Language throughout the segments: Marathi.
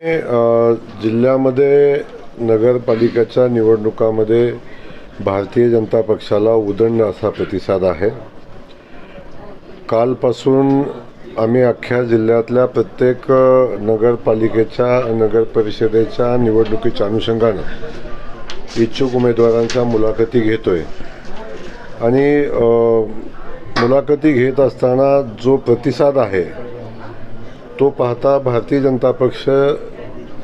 जिल्ह्यामध्ये नगरपालिकेच्या निवडणुकामध्ये भारतीय जनता पक्षाला उदंड असा प्रतिसाद आहे. कालपासून आम्ही अख्ख्या जिल्ह्यातल्या प्रत्येक नगरपालिकेच्या नगर परिषदेच्या निवडणुकीच्या अनुषंगानं इच्छुक उमेदवारांच्या मुलाखती घेतो आहे आणि मुलाखती घेत असताना जो प्रतिसाद आहे तो पाहता भारतीय जनता पक्ष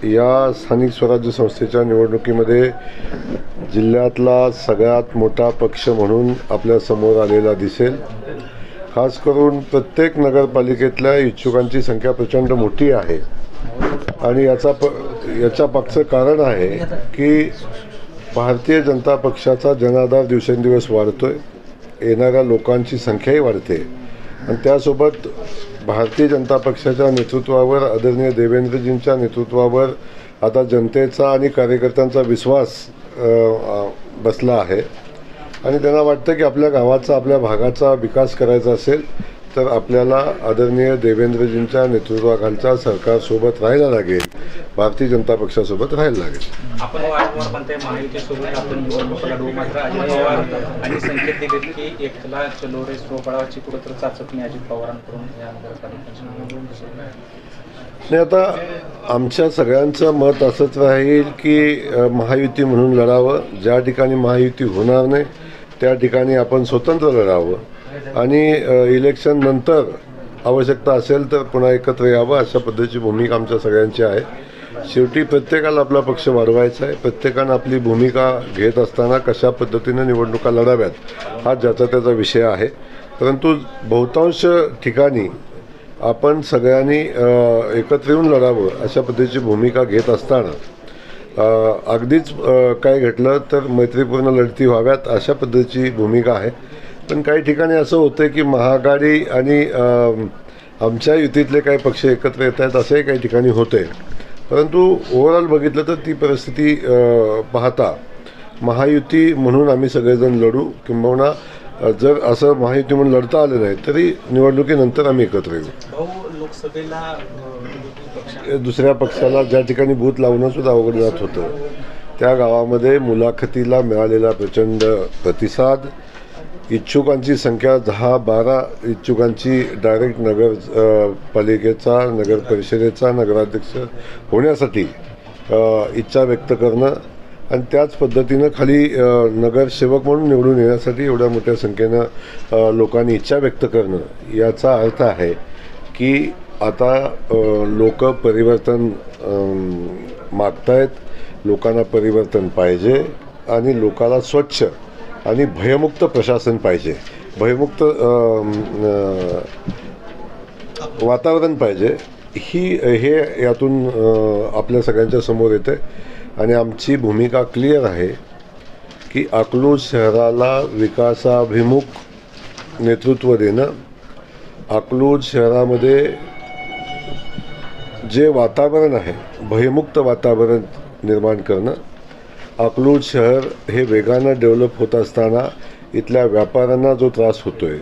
या स्थानिक स्वराज्य संस्थेच्या निवडणुकीमध्ये जिल्ह्यातला सगळ्यात मोठा पक्ष म्हणून आपल्यासमोर आलेला दिसेल. खास करून प्रत्येक नगरपालिकेतल्या इच्छुकांची संख्या प्रचंड मोठी आहे. आणि याचा प याच्या मागचं कारण आहे की भारतीय जनता पक्षाचा जनाधार दिवसेंदिवस वाढतोय. येणाऱ्या लोकांची संख्याही वाढते. आणि त्यासोबत भारतीय जनता पक्षाच्या नेतृत्वावर आदरणीय देवेंद्रजींच्या नेतृत्वावर आता जनतेचा आणि कार्यकर्त्यांचा विश्वास बसला आहे. आणि त्यांना वाटतं की आपल्या गावाचा आपल्या भागाचा विकास करायचा असेल तर आपल्याला आदरणीय देवेंद्रजींच्या नेतृत्वाखालच्या सरकारसोबत राहायला लागेल भारतीय जनता पक्षासोबत राहायला लागेल. आपण वारंवार म्हणताय महायुतीसोबत आपण निवडणूक लढवू मात्र अजित पवार आणि संकेत दिलेत की एकला चलो रे स्वबळाची कुठंतर चाचपणी अजित पवारांकडून या नगरपालिकेच्या नाही आता आमच्या सगळ्यांचं मत असंच राहील की महायुती म्हणून लढावं. ज्या ठिकाणी महायुती होणार नाही त्या ठिकाणी आपण स्वतंत्र लढावं. आणि इलेक्शन नंतर आवश्यकता असेल तर पुन्हा एकत्र यावं अशा पद्धतीची भूमिका आमच्या सगळ्यांची आहे. शेवटी प्रत्येकाला आपला पक्ष वाढवायचा आहे. प्रत्येकानं आपली भूमिका घेत असताना कशा पद्धतीनं निवडणुका लढाव्यात हा ज्याचा त्याचा विषय आहे. परंतु बहुतांश ठिकाणी आपण सगळ्यांनी एकत्र येऊन लढावं अशा पद्धतीची भूमिका घेत असताना अगदीच काय घडलं तर मैत्रीपूर्ण लढती व्हाव्यात अशा पद्धतीची भूमिका आहे. पण काही ठिकाणी असं होतं की महाआघाडी आणि आमच्या युतीतले काही पक्ष एकत्र येत आहेत असंही काही ठिकाणी होते परंतु ओव्हरऑल बघितलं तर ती परिस्थिती पाहता महायुती म्हणून आम्ही सगळेजण लढू किंबहुना जर असं महायुती म्हणून लढता आलं नाही तरी निवडणुकीनंतर आम्ही एकत्र येऊ. लोकसभेला दुसऱ्या पक्षाला ज्या ठिकाणी बूथ लावणं सुद्धा अवघड जात होतं. त्या गावामध्ये मुलाखतीला मिळालेला प्रचंड प्रतिसाद इच्छुकांची संख्या दहा बारा इच्छुकांची डायरेक्ट नगर पालिकेचा नगर परिषदेचा नगराध्यक्ष होण्यासाठी इच्छा व्यक्त करणं आणि त्याच पद्धतीनं खाली नगरसेवक म्हणून निवडून येण्यासाठी एवढ्या मोठ्या संख्येनं लोकांनी इच्छा व्यक्त करणं याचा अर्थ आहे की आता लोक परिवर्तन मागतायत लोकांना परिवर्तन पाहिजे आणि लोकाला स्वच्छ आणि भयमुक्त प्रशासन पाहिजे. भयमुक्त वातावरण पाहिजे. ही हे यातून आपल्या सगळ्यांच्या समोर येते. आणि आमची भूमिका क्लिअर आहे की अकलूज शहराला विकासाभिमुख नेतृत्व देणं अकलूज शहरामध्ये जे वातावरण आहे भयमुक्त वातावरण निर्माण करणं अकलूज शहर हे वेगानं डेव्हलप होत असताना इथल्या व्यापाऱ्यांना जो त्रास होतो आहे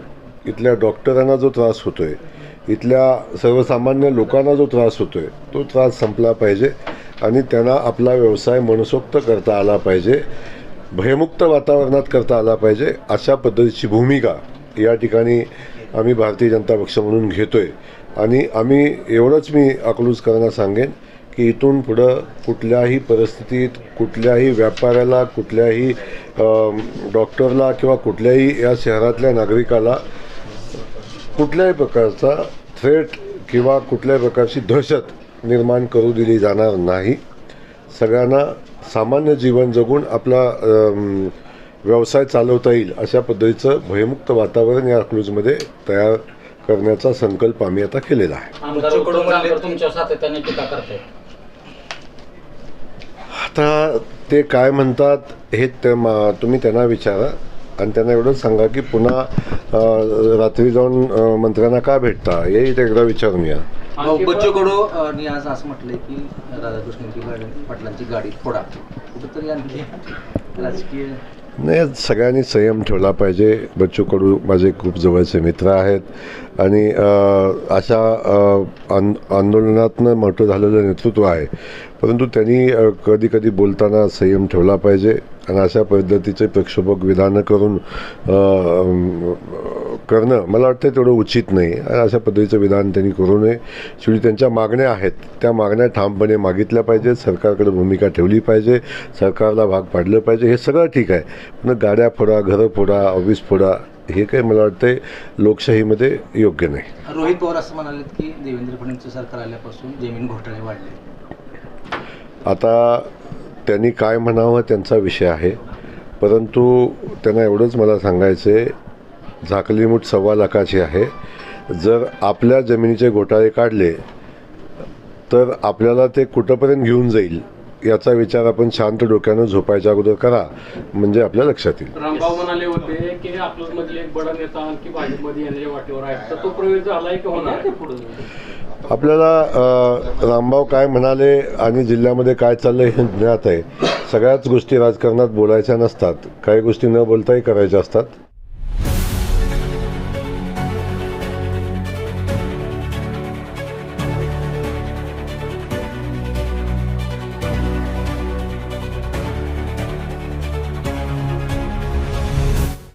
इथल्या डॉक्टरांना जो त्रास होतो आहे इथल्या सर्वसामान्य लोकांना जो त्रास होतो आहे तो त्रास संपला पाहिजे आणि त्यांना आपला व्यवसाय मनसोक्त करता आला पाहिजे भयमुक्त वातावरणात करता आला पाहिजे अशा पद्धतीची भूमिका या ठिकाणी आम्ही भारतीय जनता पक्ष म्हणून घेतो आहे आणि आम्ही एवढंच मी अकलूजकरांना सांगेन की इथून पुढं कुठल्याही परिस्थितीत कुठल्याही व्यापाऱ्याला कुठल्याही डॉक्टरला किंवा कुठल्याही या शहरातल्या नागरिकाला कुठल्याही प्रकारचा थ्रेट किंवा कुठल्याही प्रकारची दहशत निर्माण करू दिली जाणार नाही. सगळ्यांना सामान्य जीवन जगून आपला व्यवसाय चालवता येईल अशा पद्धतीचं भयमुक्त वातावरण या अकलूजमध्ये तयार करण्याचा संकल्प आम्ही आता केलेला आहे. आता ते काय म्हणतात हे ते मा- तुम्ही त्यांना विचारा आणि त्यांना एवढंच सांगा की पुन्हा रात्री जाऊन मंत्र्यांना का भेटता? हे एकदा विचारून या बच्चू कडू यांनी आज असं म्हटलंय की राधाकृष्णांची पाटलांची गाडी फोडा कुठंतरी आणखी राजकीय नाही सगळ्यांनी संयम ठेवला पाहिजे. बच्चू कडू माझे खूप जवळचे मित्र आहेत. आणि अशा अ, आंदोलनातनं मोठं झालेलं नेतृत्व आहे. परंतु त्यांनी कधी कधी बोलताना संयम ठेवला पाहिजे. आणि अशा पद्धतीचे प्रक्षोभक विधानं करून करणं मला वाटतं तेवढं उचित नाही. आणि अशा पद्धतीचं विधान त्यांनी करू नये. शेवटी त्यांच्या मागण्या आहेत. त्या मागण्या ठामपणे मागितल्या पाहिजेत. सरकारकडे भूमिका ठेवली पाहिजे. सरकारला भाग पाडलं पाहिजे. हे सगळं ठीक आहे. पण गाड्या फोडा घरं फोडा ऑफिस फोडा हे काही मला वाटतं लोकशाहीमध्ये योग्य नाही. रोहित पवार असं म्हणाले की देवेंद्र फडणवीस सरकार आल्यापासून जमीन घोटाळे वाढले. आता त्यांनी काय म्हणावं त्यांचा विषय आहे. परंतु त्यांना एवढंच मला सांगायचं आहे झाकली मूठ सव्वा लाखाची आहे. जर आपल्या जमिनीचे घोटाळे काढले तर आपल्याला ते कुठंपर्यंत घेऊन जाईल याचा विचार आपण शांत डोक्यानं झोपायच्या अगोदर करा म्हणजे आपल्या लक्षात येईल. रामभाऊ म्हणाले होते की आपल्याच एक बडा नेता आणखी भाजपमध्ये येण्याच्या वाटेवर आहे तर तो प्रवेश झालाय की होणार पुढे आपल्याला अ, रामभाऊ काय म्हणाले आणि जिल्ह्यामध्ये काय चाललंय हे ज्ञात आहे. सगळ्याच गोष्टी राजकारणात बोलायच्या नसतात. काही गोष्टी न बोलताही करायच्या असतात.